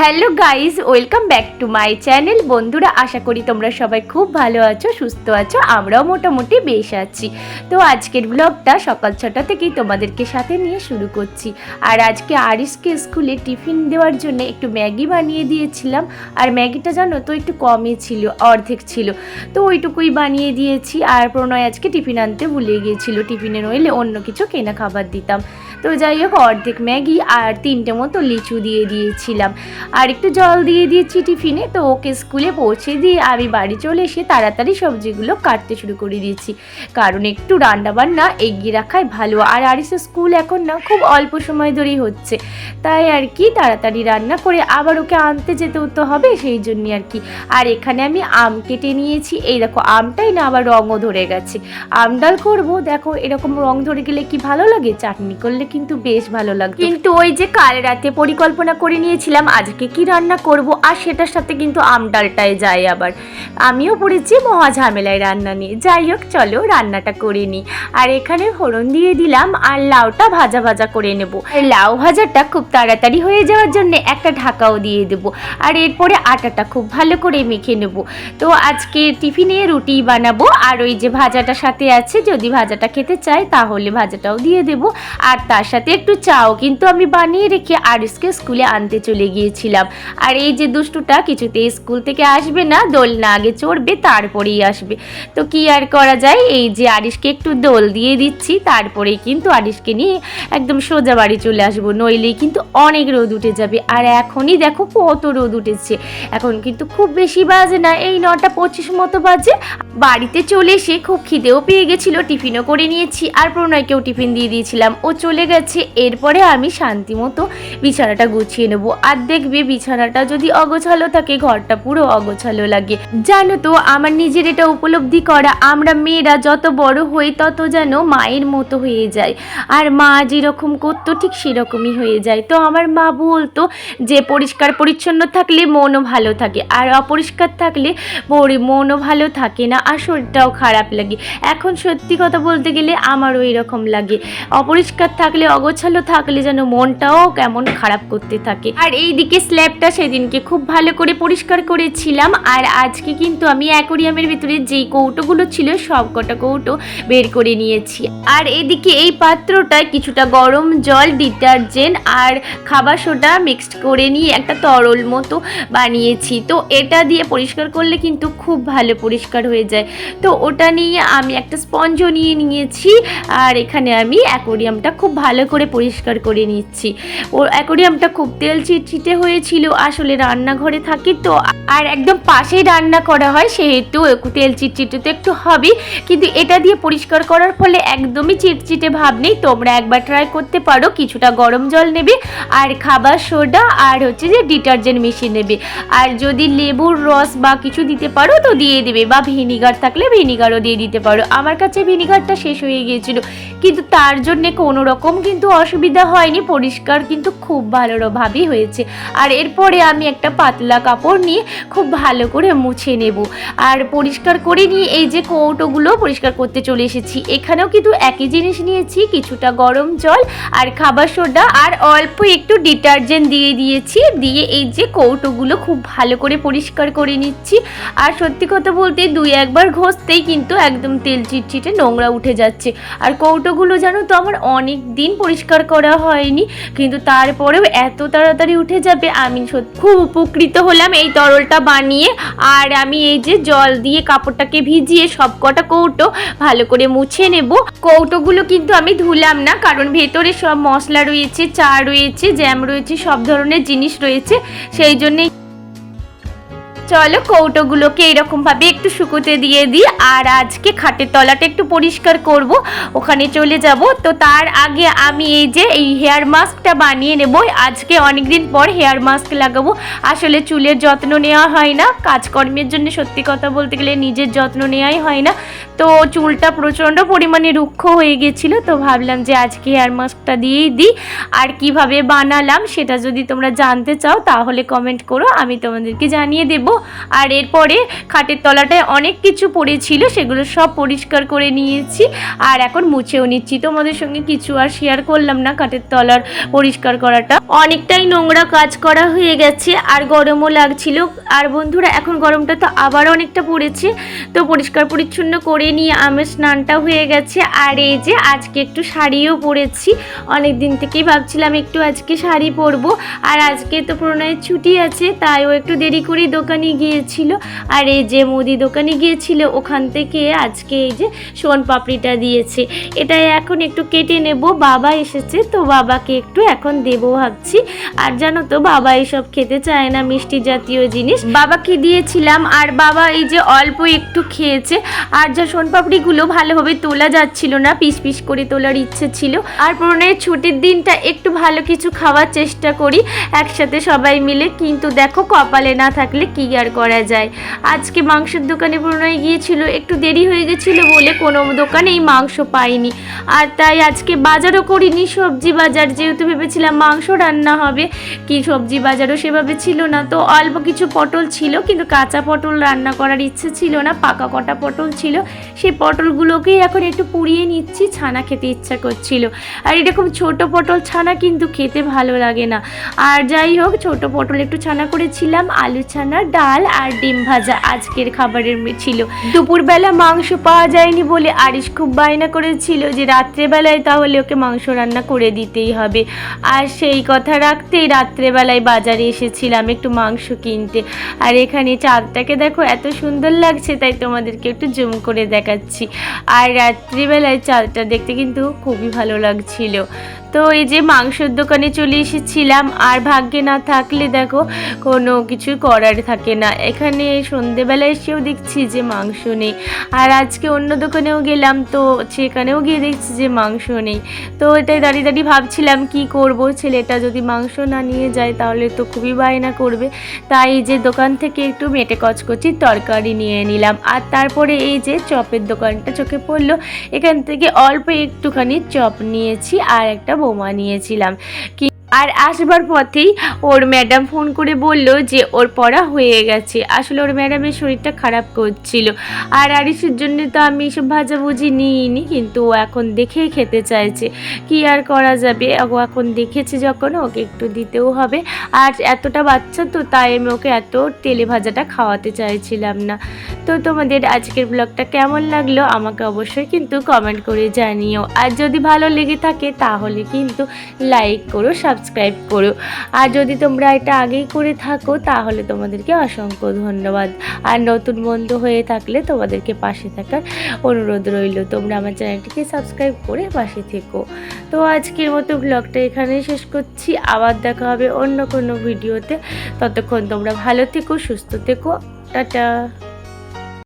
Hello guys, welcome back to my channel. বন্ধুরা, আশা করি তোমরা সবাই খুব ভালো আছো, সুস্থ আছো, আমরাও মোটামুটি বেশ আছি। তো আজকের ব্লগটা সকাল ছটা থেকেই তোমাদেরকে সাথে নিয়ে শুরু করছি। আর আজকে আরিসকে স্কুলে টিফিন দেওয়ার জন্য একটু ম্যাগি বানিয়ে দিয়েছিলাম। আর ম্যাগিটা জানো তো, একটু কমই ছিল, অর্ধেক ছিল। তো ওইটুকুই বানিয়ে দিয়েছি। আর প্রণয় আজকে টিফিন আনতে ভুলে গিয়েছিল। টিফিনে নইলে অন্য কিছু কেনা খাবার দিতাম। তো যাই হোক অর্ধেক ম্যাগি আর তিনটে মতো লিচু দিয়ে দিয়েছিলাম। আর একটু জল দিয়ে দিয়েছি টিফিনে, তো ওকে স্কুলে পৌঁছে দিয়ে আমি বাড়ি চলে এসে তাড়াতাড়ি সবজিগুলো কাটতে শুরু করে দিয়েছি। কারণ একটু রান্না বান্না এগিয়ে রাখাই ভালো। আর আরিসের স্কুল এখন না, খুব অল্প সময় ধরেই হচ্ছে। তাই আর কি, তাড়াতাড়ি রান্না করে আবার ওকে আনতে যেতেও তো হবে, সেই জন্য আর কি। আর এখানে আমি আম কেটে নিয়েছি। এই দেখো, আমটাই না আবার রঙও ধরে গেছে। আম ডাল করব, দেখো এরকম রং ধরে গেলে কি ভালো লাগে? চাটনি করলে কিন্তু বেশ ভালো লাগবে কিন্তু ওই যে কাল রাতে পরিকল্পনা করে নিয়েছিলাম, আজকে কি রান্না করব? আর সেটার সাথে কিন্তু আম ডালটায় যায় আবার। আমিও পড়েছি মহা ঝামেলায় রান্না নিয়ে। যাই হোক, চলো রান্নাটা করে নিই। আর এখানে ফোড়ন দিয়ে দিলাম, আর লাউটা ভাজা ভাজা করে নেব। আর লাউ ভাজাটা খুব তাড়াতাড়ি হয়ে যাওয়ার জন্য একটা ঢাকাও দিয়ে দেব। আর এরপরে আটাটা খুব ভালো করে মেখে নেব। তো আজকে টিফিনে রুটি বানাবো, আর ওই যে ভাজাটা সাথে আছে, যদি ভাজাটা খেতে চাই তাহলে ভাজাটাও দিয়ে দেব। আর তার সাথে একটু চাও, কিন্তু আমি বানিয়ে রেখে আরিসকে স্কুলে আনতে চলে গিয়েছিলাম। আর এই যে দুষ্টুটা কিছুতে স্কুল থেকে আসবে না দোল না আগে চড়বে, তারপরেই আসবে। তো কি আর করা যায়? এই যে আরিসকে একটু দোল দিয়ে দিচ্ছি, তারপরেই কিন্তু আরিসকে নিয়ে একদম সোজা বাড়ি চলে আসব। নইলেই কিন্তু অনেক রোদ উঠে যাবে। আর এখনই দেখো কত রোদ উঠেছে। এখন কিন্তু খুব বেশি বাজে না, এই নটা পঁচিশ মতো বাজে। বাড়িতে চলে এসে খুব খিদেও পেয়ে গেছিল, টিফিনও করে নিয়েছি, আর প্রণয়কেও টিফিন দিয়ে দিয়েছিলাম। ও চলে গেছে, এরপরে আমি শান্তি মতো বিছানাটা গুছিয়ে নেব। আর দেখবে বিছানাটা যদি অগোছালো থাকে, ঘরটা পুরো অগোছালো লাগে। জানো তো, আমার নিজের এটা উপলব্ধি করা, আমরা মেয়েরা যত বড় হই, তত যেন মায়ের মতো হয়ে যায় আর মা যেরকম করতো, ঠিক সেরকমই হয়ে যায়। তো আমার মা বলতো যে, পরিষ্কার পরিচ্ছন্ন থাকলে মনও ভালো থাকে, আর অপরিষ্কার থাকলে মনও ভালো থাকে না, আর শরীরটাও খারাপ লাগে। এখন সত্যি কথা বলতে গেলে আমারও এরকম লাগে। অপরিষ্কার থাকলে অগোছালো থাকলে যেন মনটাও কেমন খারাপ করতে থাকে। আর এই দিকে স্ল্যাবটা সেদিনকে খুব ভালো করে পরিষ্কার করেছিলাম। আর আজকে কিন্তু আমি অ্যাকোরিয়ামের ভিতরে যেই কৌটোগুলো ছিল, সব কটা কৌটো বের করে নিয়েছি। আর এদিকে এই পাত্রটায় কিছুটা গরম জল, ডিটারজেন্ট আর খাবার সোডা মিক্সড করে নিয়ে একটা তরল মতো বানিয়েছি। তো এটা দিয়ে পরিষ্কার করলে কিন্তু খুব ভালো পরিষ্কার হয়ে যায়। তো ওটা নিয়ে আমি একটা স্পঞ্জ নিয়ে নিয়েছি। আর এখানে আমি অ্যাকোরিয়ামটা খুব ভালো করে পরিষ্কার করে নিচ্ছি। ও অ্যাকোরিয়ামটা খুব তেল চিটচিটে হয়েছিল, আসলে রান্নাঘরে থাকি তো, আর একদম পাশেই রান্না করা হয়, সেহেতু তেল চিটচিটে তো একটু হবেই কিন্তু এটা দিয়ে পরিষ্কার করার ফলে একদমই চিটচিটে ভাব নেই। তোমরা একবার ট্রাই করতে পারো, কিছুটা গরম জল নেবে, আর খাবার সোডা, আর হচ্ছে যে ডিটারজেন্ট মিশিয়ে নেবে। আর যদি লেবুর রস বা কিছু দিতে পারো তো দিয়ে দেবে, বা ভিনিগার থাকলে ভিনিগারও দিয়ে দিতে পারো। আমার কাছে ভিনিগারটা শেষ হয়ে গিয়েছিল। কিন্তু তার জন্য কোনো রকম কিন্তু অসুবিধা হয়নি, পরিষ্কার কিন্তু খুব ভালোভাবেই হয়েছে। আর এরপরে আমি একটা পাতলা কাপড় নিয়ে খুব ভালো করে মুছে নেব। আর পরিষ্কার করে নিয়ে এই যে কৌটোগুলো পরিষ্কার করতে চলে এসেছি, এখানেও কিন্তু একই জিনিস নিয়েছি, কিছুটা গরম জল আর খাবার সোডা আর অল্প একটু ডিটারজেন্ট দিয়ে দিয়েছি, দিয়ে এই যে কৌটোগুলো খুব ভালো করে পরিষ্কার করে নিচ্ছি। আর সত্যি কথা বলতে দুই একবার ঘষতেই কিন্তু একদম তেল চিটচিটে নোংরা উঠে যাচ্ছে। আর কৌটোগুলো জানো তো আমার অনেক দিন পরিষ্কার করা হয়নি, কিন্তু তারপরেও এত তাড়াতাড়ি উঠে যাবে, আমি সত্যি খুব উপকৃত হলাম এই তরলটা বানিয়ে। আর আমি এই যে জল দিয়ে কাপড়টাকে ভিজিয়ে সব কটা কৌটো ভালো করে মুছে নেব। কৌটোগুলো কিন্তু আমি ধুলাম না, কারণ ভেতরে সব মশলা রয়েছে, চা রয়েছে, জ্যাম রয়েছে, সব ধরনের জিনিস রয়েছে। সেই জন্যে চলো কৌটোগুলোকে এরকমভাবে একটু শুকোতে দিয়ে দিই। আর আজকে খাটের তলাটা একটু পরিষ্কার করব। ওখানে চলে যাব। তো তার আগে আমি এই যে এই হেয়ার মাস্কটা বানিয়ে নেব। আজকে অনেক দিন পর হেয়ার মাস্ক লাগাবো। আসলে চুলের যত্ন নেওয়া হয় না। কাজকর্মের জন্য সত্যি কথা বলতে গেলে নিজের যত্ন নেওয়াই হয় না। তো চুলটা প্রচণ্ড পরিমাণে রুক্ষ হয়ে গেছিল। তো ভাবলাম যে আজকে হেয়ার মাস্কটা দিয়েই দিই। আর কীভাবে বানালাম সেটা যদি তোমরা জানতে চাও, তাহলে কমেন্ট করো। আমি তোমাদেরকে জানিয়ে দেবো। আর এরপরে খাটের তলাটায় অনেক কিছু পড়েছিল, সেগুলো সব পরিষ্কার করে নিয়েছি। আর এখন মুছেও নিচ্ছি। তোমাদের সঙ্গে কিছু আর শেয়ার করলাম না খাটের তলার পরিষ্কার করাটা। অনেকটাই নোংরা কাজ করা হয়ে গেছে, আর গরমও লাগছিল। আর বন্ধুরা, এখন গরমটা তো আবার অনেকটা পড়েছে। তো পরিষ্কার পরিচ্ছন্ন করে নিয়ে আমার স্নানটা হয়ে গেছে। আর এই যে আজকে একটু শাড়িও পরেছি। অনেক দিন থেকেই ভাবছিলাম একটু আজকে শাড়ি পরবো। আর আজকে তো প্রণয়ের ছুটি আছে, তাই ও একটু দেরি করে দোকানে গিয়েছিল আর এই যে মুদি দোকানে গিয়েছিল, ওখান থেকে আজকে এই যে সোন পাপড়িটা দিয়েছে। এটা এখন একটু কেটে নেব, বাবা এসেছে তো বাবাকে একটু এখন দেবো ভাবছি। আর জানো তো, বাবা এসব খেতে চায় না, মিষ্টি জাতীয় জিনিস। বাবাকে দিয়েছিলাম, আর বাবা এই যে অল্প একটু খেয়েছে। আর যা সোনপাপড়িগুলো ভালোভাবে তোলা যাচ্ছিল না, পিস পিস করে তোলার ইচ্ছে ছিল। আর প্রণয়ের ছুটির দিনটা একটু ভালো কিছু খাওয়ার চেষ্টা করি, একসাথে সবাই মিলে। কিন্তু দেখো, কপালে না থাকলে কি আর করা যায়। আজকে মাংসের দোকানে প্রণয় গিয়েছিল, একটু দেরি হয়ে গেছিল বলে কোনো দোকানেই মাংস পাইনি। আর তাই আজকে বাজারও করিনি সবজি বাজার, যেহেতু ভেবেছিলাম মাংস রান্না হবে। কি সবজি বাজারও সেভাবে ছিল না। তো অল্প কিছু পটল ছিল, কিন্তু কাঁচা পটল রান্না করার ইচ্ছে ছিল না, পাকা কটা পটল ছিল। সেই পটলগুলোকেই এখন একটু পুড়িয়ে নিচ্ছি, ছানা খেতে ইচ্ছা করছিল। আর এরকম ছোট পটল ছানা কিন্তু খেতে ভালো লাগে না। আর যাই হোক, ছোট পটল একটু ছানা করেছিলাম, আলু ছানা, ডাল আর ডিম ভাজা আজকের খাবারের ছিল। দুপুরবেলা মাংস পাওয়া যায়নি বলে আরিশ খুব বায়না করেছিল যে রাত্রেবেলায় তাহলে ওকে মাংস রান্না করে দিতেই হবে। আর সেই কথা রাখতেই রাত্রেবেলায় বাজারে এসেছিলাম একটু মাংস কিনতে। আর এখানে চাঁদটাকে দেখো এত সুন্দর লাগছে, তাই তোমাদেরকে একটু জুম করে দেখাচ্ছি। আর রাত্রিবেলায় চাঁদটা দেখতে কিন্তু খুবই ভালো লাগছিল। তো এই যে মাংসের দোকানে চলে এসেছিলাম, আর ভাগ্যে না থাকলে দেখো কোনো কিছু করার থাকে না। এখানে সন্ধেবেলা এসেও দেখছি যে মাংস নেই। আর আজকে অন্য দোকানেও গেলাম, তো সেখানেও গিয়ে দেখছি যে মাংস নেই। তো এটাই দাঁড়িয়ে দাঁড়িয়ে ভাবছিলাম, কি করব? ছেলেটা যদি মাংস না নিয়ে যায়, তাহলে তো খুবই বায়না করবে। তাই যে দোকান থেকে একটু মেটে কচকচির তরকারি নিয়ে নিলাম। আর তারপরে এই যে চপের দোকানটা চোখে পড়ল, এখান থেকে অল্প একটুখানি চপ নিয়েছি, আর একটা বোমা নিয়েছিলাম। কি আর আসবার পথেই ওর ম্যাডাম ফোন করে বলল যে ওর পড়া হয়ে গেছে। আসলে ওর ম্যাডামের শরীরটা খারাপ করছিল। আর আরিসের জন্য তো আমি এসব ভাজাভুজি নিইনি, কিন্তু ও এখন দেখেই খেতে চাইছে। কি আর করা যাবে? ও এখন দেখেছে যখন, ওকে একটু দিতেও হবে। আর এতটা বাচ্চা তো, তাই আমি ওকে এত তেলে ভাজাটা খাওয়াতে চাইছিলাম না। তো তোমাদের আজকের ব্লগটা কেমন লাগল? আমাকে অবশ্যই কিন্তু কমেন্ট করে জানিও। আর যদি ভালো লেগে থাকে, তাহলে কিন্তু লাইক করো সাবস্ক্রাইব করো। আর যদি তোমরা এটা আগেই করে থাকো, তাহলে তোমাদেরকে অসংখ্য ধন্যবাদ। আর নতুন বন্ধু হয়ে থাকলে তোমাদেরকে পাশে থাকার অনুরোধ রইল। তোমরা আমার চ্যানেলটিকে সাবস্ক্রাইব করে পাশে থেকো। তো আজকের মতো ব্লগটা এখানেই শেষ করছি। আবার দেখা হবে অন্য কোনো ভিডিওতে। ততক্ষণ তোমরা ভালো থেকো, সুস্থ থেকো। টাটা।